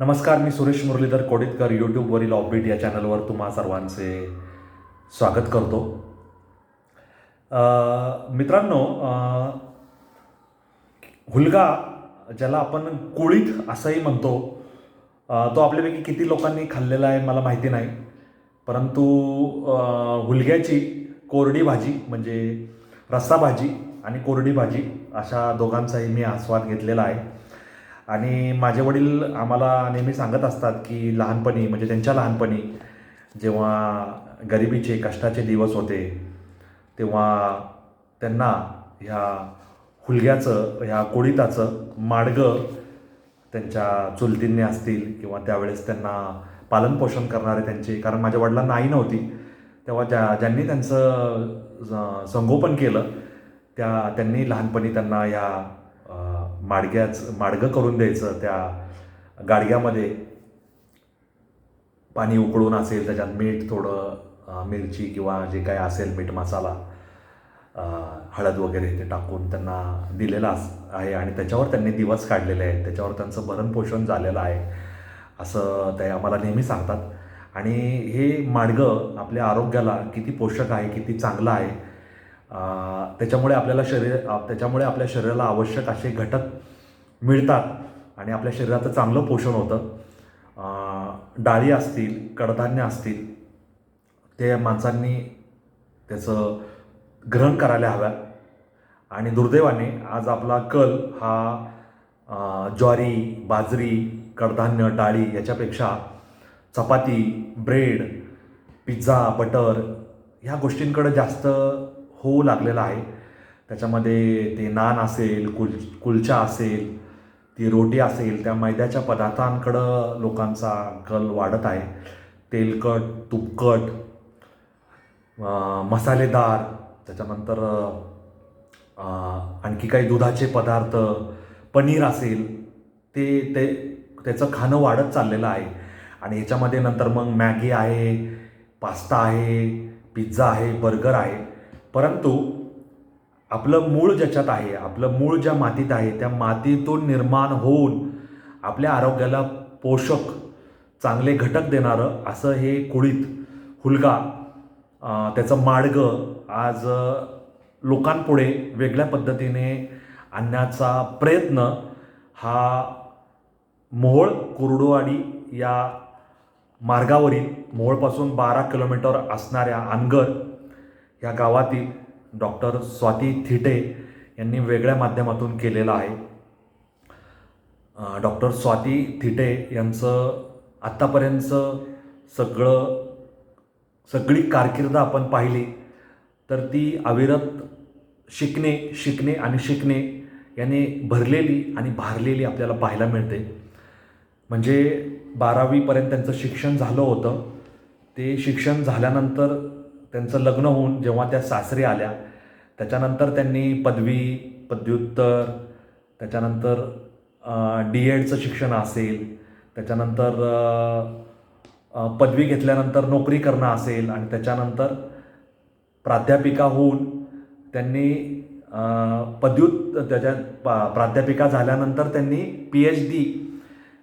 नमस्कार मी सुरेश मुरलीधर कोडितकर यूट्यूबवरील ऑफबीट या चॅनलवर तुम्हा सर्वांचे स्वागत करतो. मित्रांनो हुलगा ज्याला आपण कुळीत असंही म्हणतो तो आपल्यापैकी किती लोकांनी खाल्लेला आहे मला माहिती नाही. परंतु हुलग्याची कोरडी भाजी म्हणजे रस्सा भाजी आणि कोरडी भाजी अशा दोघांचाही मी आस्वाद घेतलेला आहे. आणि माझे वडील आम्हाला नेहमी सांगत असतात की लहानपणी म्हणजे त्यांच्या लहानपणी जेव्हा गरिबीचे कष्टाचे दिवस होते तेव्हा त्यांना ह्या हुलग्याचं ह्या कोळीताचं माडगं त्यांच्या चुलतींनी असतील किंवा त्यावेळेस त्यांना पालनपोषण करणारे त्यांचे कारण माझ्या वडिलांना आई नव्हती तेव्हा ज्या ज्यांनी त्यांचं संगोपन केलं त्या त्यांनी लहानपणी त्यांना या माडग्याच माडगं करून द्यायचं त्या गाडग्यामध्ये. पाणी उकळून असेल त्याच्यात मीठ थोडं मिरची किंवा जे काय असेल मीठ मसाला हळद वगैरे ते टाकून त्यांना दिलेला आहे आणि त्याच्यावर त्यांनी दिवस काढलेले आहेत. त्याच्यावर त्यांचं भरणपोषण झालेलं आहे. असं ते आम्हाला नेहमी सांगतात. आणि हे माडगं आपल्या आरोग्याला किती पोषक आहे किती चांगलं आहे त्याच्यामुळे आपल्याला शरीर त्याच्यामुळे आपल्या शरीराला आवश्यक असे घटक मिळतात आणि आपल्या शरीराचं चांगलं पोषण होतं. डाळी असतील कडधान्य असतील ते माणसांनी त्याचं ग्रहण करायला हव्या. आणि दुर्दैवाने आज आपला कल हा ज्वारी बाजरी कडधान्य डाळी याच्यापेक्षा चपाती ब्रेड पिझ्झा बटर ह्या गोष्टींकडे जास्त होऊ लागलेला आहे. त्याच्यामध्ये ते नान असेल कुल कुलचा असेल ती रोटी असेल त्या मैद्याच्या पदार्थांकडं लोकांचा कल वाढत आहे. तेलकट तुपकट मसालेदार त्याच्यानंतर आणखी काही दुधाचे पदार्थ पनीर असेल ते ते त्याचं खाणं वाढत चाललेलं आहे. आणि ह्याच्यामध्ये नंतर मग मॅगी आहे पास्ता आहे पिझ्झा आहे बर्गर आहे. परंतु आपलं मूळ ज्याच्यात आहे आपलं मूळ ज्या मातीत आहे त्या मातीतून निर्माण होऊन आपल्या आरोग्याला पोषक चांगले घटक देणारं असं हे कुळीत हुलगा त्याचं माडगं आज लोकांपुढे वेगळ्या पद्धतीने आणण्याचा प्रयत्न हा मोहोळ कुर्डुवाडी या मार्गावरील मोहोळपासून बारा किलोमीटर असणाऱ्या अनगर या गावातील डॉक्टर स्वाती थिटे यांनी वेगळ्या माध्यमातून केलेलं आहे. डॉक्टर स्वाती थिटे यांचं आत्तापर्यंतचं सगळं सगळी कारकीर्द आपण पाहिली तर ती अविरत शिकणे शिकणे आणि शिकणे याने भरलेली आणि भारलेली आपल्याला पाहायला मिळते. म्हणजे बारावीपर्यंत त्यांचं शिक्षण झालं होतं. ते शिक्षण झाल्यानंतर त्यांचं लग्न होऊन जेव्हा त्या सासरी आल्या त्याच्यानंतर त्यांनी पदवी पदव्युत्तर त्याच्यानंतर डी एडचं शिक्षण असेल त्याच्यानंतर पदवी घेतल्यानंतर नोकरी करणं असेल आणि त्याच्यानंतर प्राध्यापिका होऊन त्यांनी पदव्युत त्याच्या पा- प्राध्यापिका झाल्यानंतर त्यांनी पी एच डी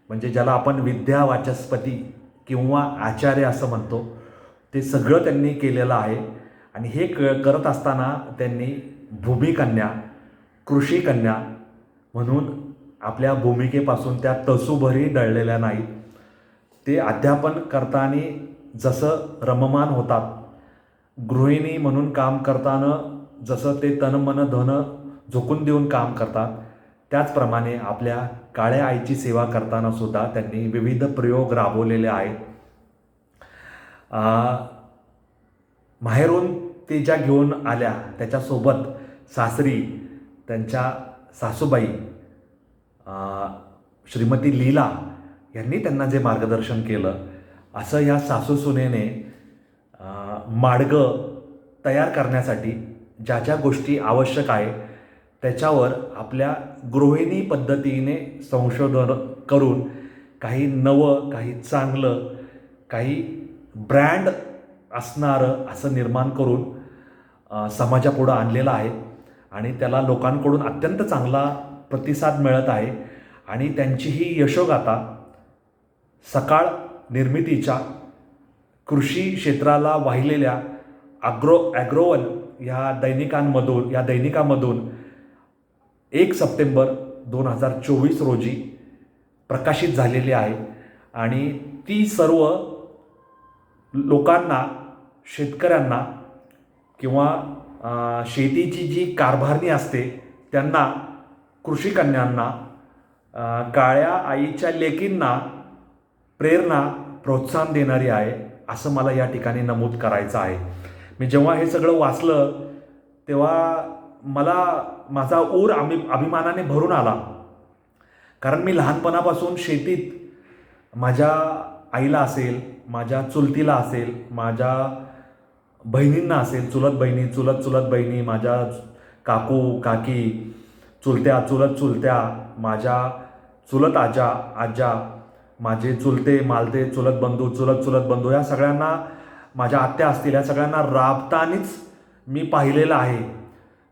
म्हणजे ज्याला आपण विद्या वाचस्पती किंवा आचार्य असं म्हणतो ते सगळं त्यांनी केलेलं आहे. आणि हे क करत असताना त्यांनी भूमिकन्या कृषी कन्या म्हणून आपल्या भूमिकेपासून त्या तसूभरी डळलेल्या नाहीत. ते अध्यापन करताना जसं रममान होतात गृहिणी म्हणून काम करताना जसं ते तन मन धन झोकून देऊन काम करतात त्याचप्रमाणे आपल्या काळ्या आईची सेवा करताना सुद्धा त्यांनी विविध प्रयोग राबवलेले आहेत. माहेरून ते ज्या घेऊन आल्या त्याच्यासोबत सासरी त्यांच्या सासूबाई श्रीमती लीला यांनी त्यांना जे मार्गदर्शन केलं असं या सासू सुनेने आ, माडगं तयार करण्यासाठी ज्या ज्या गोष्टी आवश्यक आहे त्याच्यावर आपल्या गृहिणी पद्धतीने संशोधन करून काही नवं काही चांगलं काही ब्रँड असणारं असं निर्माण करून समाजापुढं आणलेलं आहे. आणि त्याला लोकांकडून अत्यंत चांगला प्रतिसाद मिळत आहे. आणि त्यांची ही यशोगाथा सकाळ निर्मितीच्या कृषी क्षेत्राला वाहिलेल्या अग्रो ॲग्रोवन ह्या दैनिकांमधून या दैनिकामधून एक सप्टेंबर दोन हजार चोवीस रोजी प्रकाशित झालेली आहे. आणि ती सर्व लोकांना शेतकऱ्यांना किंवा शेतीची जी कारभारणी असते त्यांना कृषी कन्यांना काळ्या आईच्या लेकींना प्रेरणा प्रोत्साहन देणारी आहे असं मला या ठिकाणी नमूद करायचं आहे. मी जेव्हा हे सगळं वाचलं तेव्हा मला माझा ऊर अभि अभिमानाने भरून आला. कारण मी लहानपणापासून शेतीत माझ्या आईला असेल माझ्या चुलतीला असेल माझ्या बहिणींना असेल चुलत बहिणी चुलत चुलत बहिणी माझ्या काकू काकी चुलत्या चुलत चुलत्या माझ्या चुलत आजा आजा माझे चुलते मालते चुलत बंधू चुलत चुलत बंधू या सगळ्यांना माझ्या आत्या असतील या सगळ्यांना राबतानीच मी पाहिलेलं आहे.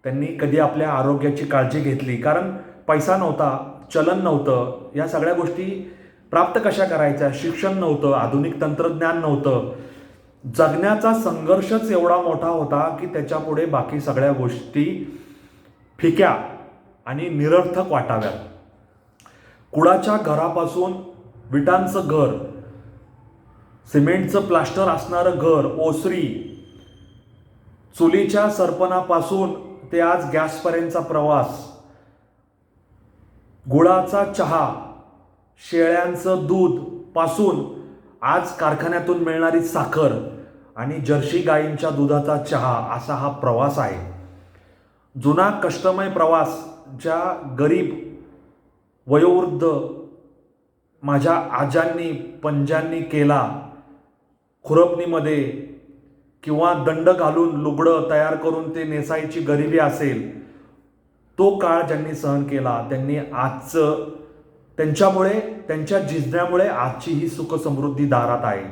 त्यांनी कधी आपल्या आरोग्याची काळजी घेतली कारण पैसा नव्हता चलन नव्हतं या सगळ्या गोष्टी प्राप्त कशा करायच्या? शिक्षण नव्हतं आधुनिक तंत्रज्ञान नव्हतं. जगण्याचा संघर्षच एवढा मोठा होता की त्याच्यापुढे बाकी सगळ्या गोष्टी फिक्या आणि निरर्थक वाटाव्या कुडाच्या घरापासून विटांचं घर सिमेंटचं प्लास्टर असणारं घर ओसरी चुलीच्या सरपणापासून ते आज गॅसपर्यंतचा प्रवास गुळाचा चहा शेळ्यांचं दूधपासून आज कारखान्यातून मिळणारी साखर आणि जर्सी गायींच्या दुधाचा चहा असा हा प्रवास आहे. जुना कष्टमय प्रवास ज्या गरीब वयोवृद्ध माझ्या आजांनी पंजांनी केला खुरपणीमध्ये किंवा दंड घालून लुगडं तयार करून ते नेसायची गरिबी असेल तो काळ ज्यांनी सहन केला त्यांनी आजचं त्यांच्यामुळे त्यांच्या जिजण्यामुळे आजची ही सुख समृद्धी दारात आहे.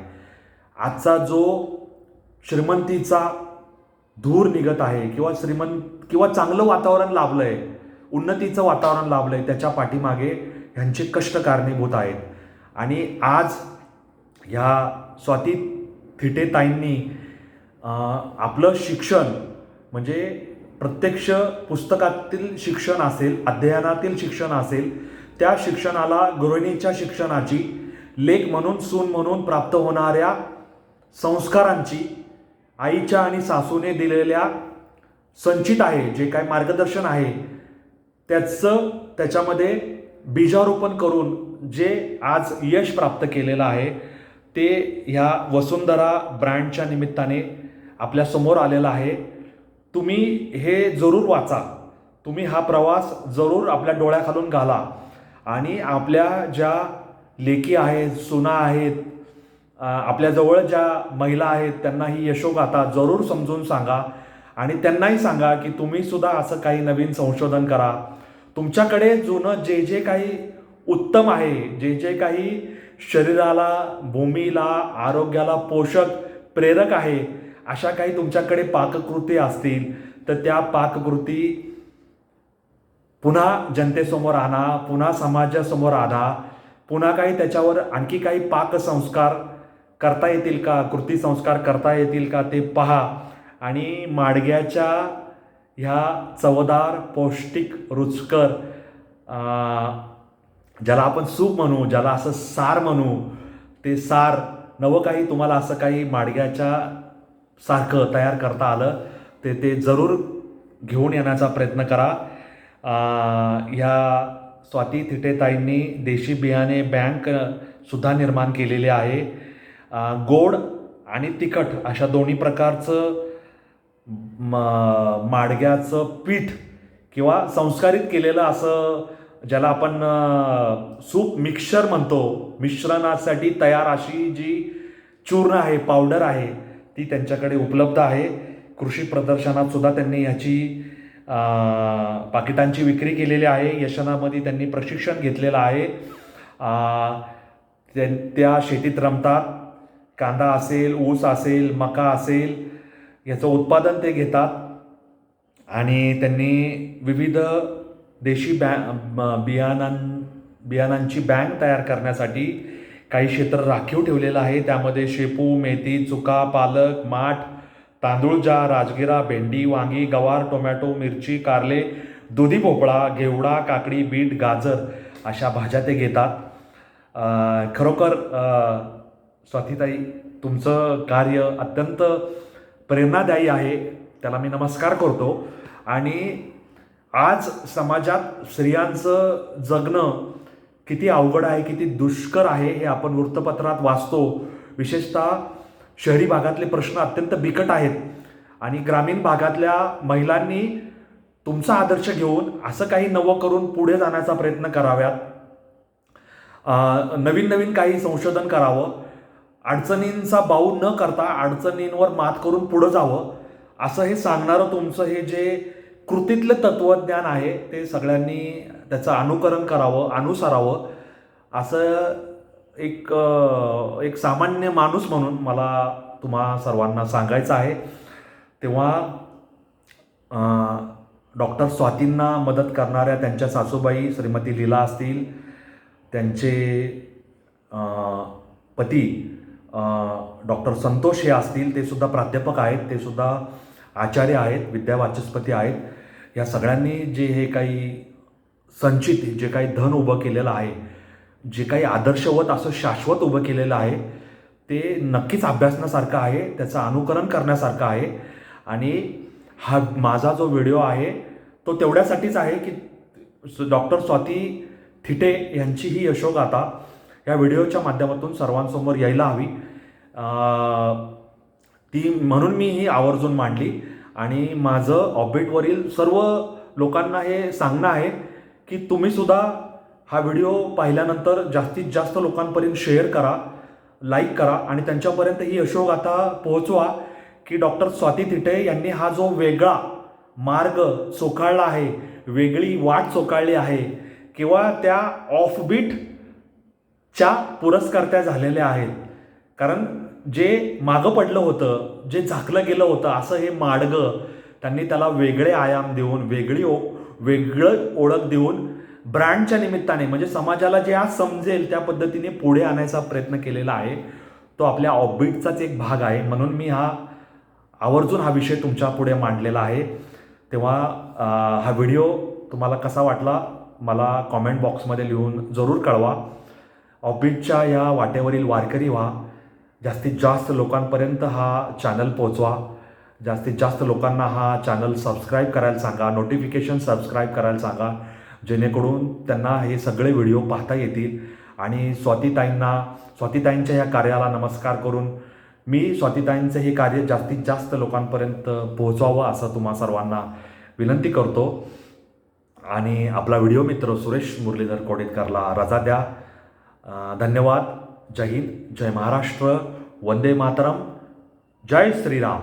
आजचा जो श्रीमंतीचा धूर निघत आहे किंवा श्रीमंत किंवा चांगलं वातावरण लाभलं आहे उन्नतीचं वातावरण लाभलं आहे त्याच्या पाठीमागे ह्यांचे कष्ट कारणीभूत आहेत. आणि आज ह्या स्वाती थिटेताईंनी आपलं शिक्षण म्हणजे प्रत्यक्ष पुस्तकातील शिक्षण असेल अध्ययनातील शिक्षण असेल त्या शिक्षणाला गृहिणीच्या शिक्षणाची लेख म्हणून सून म्हणून प्राप्त होणाऱ्या संस्कारांची आईच्या आणि सासूने दिलेल्या संचित आहे जे काय मार्गदर्शन आहे त्याचं त्याच्यामध्ये बीजारोपण करून जे आज यश प्राप्त केलेलं आहे ते ह्या वसुंधरा ब्रँडच्या निमित्ताने आपल्यासमोर आलेलं आहे. तुम्ही हे जरूर वाचा. तुम्ही हा प्रवास जरूर आपल्या डोळ्याखालून घाला. आणि आपल्या ज्या लेकी आहेत सुना आहेत आपल्याजवळ ज्या महिला आहेत त्यांना ही यशोगाथा जरूर समजून सांगा. आणि त्यांनाही सांगा की तुम्ही सुद्धा असं काही नवीन संशोधन करा. तुमच्याकडे जुनं जे जे काही उत्तम आहे जे जे काही शरीराला भूमीला आरोग्याला पोषक प्रेरक आहे अशा काही तुमच्याकडे पाककृती असतील तर त्या पाककृती पुन्हा जनतेसमोर आणा पुन्हा समाजासमोर आणा पुन्हा काही त्याच्यावर आणखी काही पाकसंस्कार करता येतील का कृती संस्कार करता येतील का ते पहा. आणि माडग्याच्या ह्या चवदार पौष्टिक रुचकर ज्याला आपण सूप म्हणू ज्याला असं सार म्हणू ते सार नवं काही तुम्हाला असं काही माडग्याच्या सारखं तयार करता आलं ते ते जरूर घेऊन येण्याचा प्रयत्न करा. ह्या स्वाती थिटेताईंनी देशी बियाणे बँक सुद्धा निर्माण केलेली आहे. गोड आणि तिखट अशा दोन्ही प्रकारचं म माडग्याचं पीठ किंवा संस्कारित केलेलं असं ज्याला आपण सूप मिक्सर म्हणतो. मिश्रणासाठी तयार अशी जी चूर्ण आहे पावडर आहे ती त्यांच्याकडे उपलब्ध आहे. कृषी प्रदर्शनात सुद्धा त्यांनी ह्याची पाकिटांची विक्री केलेली आहे. यशनामध्ये त्यांनी प्रशिक्षण घेतलेलं आहे. त्या- त्या शेतीत रमतात. कांदा असेल ऊस असेल मका असेल याचं उत्पादन ते घेतात. आणि त्यांनी विविध देशी बॅ बियाणां बियाणांची बँक तयार करण्यासाठी काही क्षेत्र राखीव ठेवलेलं आहे. त्यामध्ये शेपू मेथी चुका पालक माठ तांदूळ जा राजगिरा भेंडी वांगी गवार टोमॅटो मिरची कारले दुधी भोपळा घेवडा काकडी बीट गाजर अशा भाज्या ते घेतात. खरोखर स्वातीताई तुमचं कार्य अत्यंत प्रेरणादायी आहे. त्याला मी नमस्कार करतो. आणि आज समाजात स्त्रियांचं जगणं किती अवघड आहे किती दुष्कर आहे हे आपण वृत्तपत्रात वाचतो. विशेषतः शहरी भागातले प्रश्न अत्यंत बिकट आहेत. आणि ग्रामीण भागातल्या महिलांनी तुमचा आदर्श घेऊन असं काही नवं करून पुढे जाण्याचा प्रयत्न कराव्यात. नवीन नवीन काही संशोधन करावं. अडचणींचा बाऊ न करता अडचणींवर मात करून पुढं जावं. असं हे सांगणारं तुमचं हे जे कृतीतलं तत्वज्ञान आहे ते सगळ्यांनी त्याचं अनुकरण करावं अनुसरावं. असं एक एक सामान्य माणूस म्हणून मला तुम्हा सर्वांना सांगायचं आहे. तेव्हा डॉक्टर स्वातींना मदत करणाऱ्या त्यांच्या सासूबाई श्रीमती लीला असतील त्यांचे पती डॉक्टर संतोष हे असतील ते सुद्धा प्राध्यापक आहेत ते सुद्धा आचार्य आहेत विद्यावाचस्पती आहेत. या सगळ्यांनी जे हे काही संचित जे काही धन उभं केलेलं आहे जे काही आदर्शवत असं शाश्वत उभं केलेलं आहे ते नक्कीच अभ्यासण्यासारखं आहे त्याचं अनुकरण करण्यासारखं आहे. आणि हा माझा जो व्हिडिओ आहे तो तेवढ्यासाठीच आहे की डॉक्टर स्वाती थिटे यांची ही यशोगाथा या व्हिडिओच्या माध्यमातून सर्वांसमोर यायला हवी. ती म्हणून मी ही आवर्जून मांडली. आणि माझं ऑबिटवरील सर्व लोकांना हे सांगणं आहे की तुम्हीसुद्धा हा व्हिडिओ पाहिल्यानंतर जास्तीत जास्त लोकांपर्यंत शेअर करा लाईक करा आणि त्यांच्यापर्यंत ही यशोगाथा पोहोचवा की डॉक्टर स्वाती तिटे यांनी हा जो वेगळा मार्ग चोखाळला आहे वेगळी वाट चोखाळली आहे किंवा त्या ऑफबीट च्या पुरस्कर्त्या झालेल्या आहेत. कारण जे मागं पडलं होतं जे झाकलं गेलं होतं असं हे माडगं त्यांनी त्याला वेगळे आयाम देऊन वेगळी ओ वेगळं ओळख देऊन ब्रँडच्या निमित्ताने म्हणजे समाजाला जे आज समजेल त्या पद्धतीने पुढे आणायचा प्रयत्न केलेला आहे तो आपल्या ऑबिटचाच एक भाग आहे. म्हणून मी हा आवर्जून हा विषय तुमच्यापुढे मांडलेला आहे. तेव्हा हा व्हिडिओ तुम्हाला कसा वाटला मला कॉमेंट बॉक्समध्ये लिहून जरूर कळवा. ऑबिटच्या या वाटेवरील वारकरी व्हा. जास्तीत जास्त लोकांपर्यंत हा चॅनल पोचवा जास्तीत जास्त लोकांना हा चॅनल सबस्क्राईब करायला सांगा. नोटिफिकेशन सबस्क्राईब करायला सांगा. जेणेकरून त्यांना हे सगळे व्हिडिओ पाहता येतील. आणि स्वातीताईंना स्वातीताईंच्या या कार्याला नमस्कार करून मी स्वातीताईंचं हे कार्य जास्तीत जास्त लोकांपर्यंत पोहोचवावं असं तुम्हा सर्वांना विनंती करतो. आणि आपला व्हिडिओ मित्र सुरेश मुरलीधर कोडेतकरला रजा द्या. धन्यवाद. जय हिंद. जय महाराष्ट्र. वंदे मातरम. जय श्रीराम.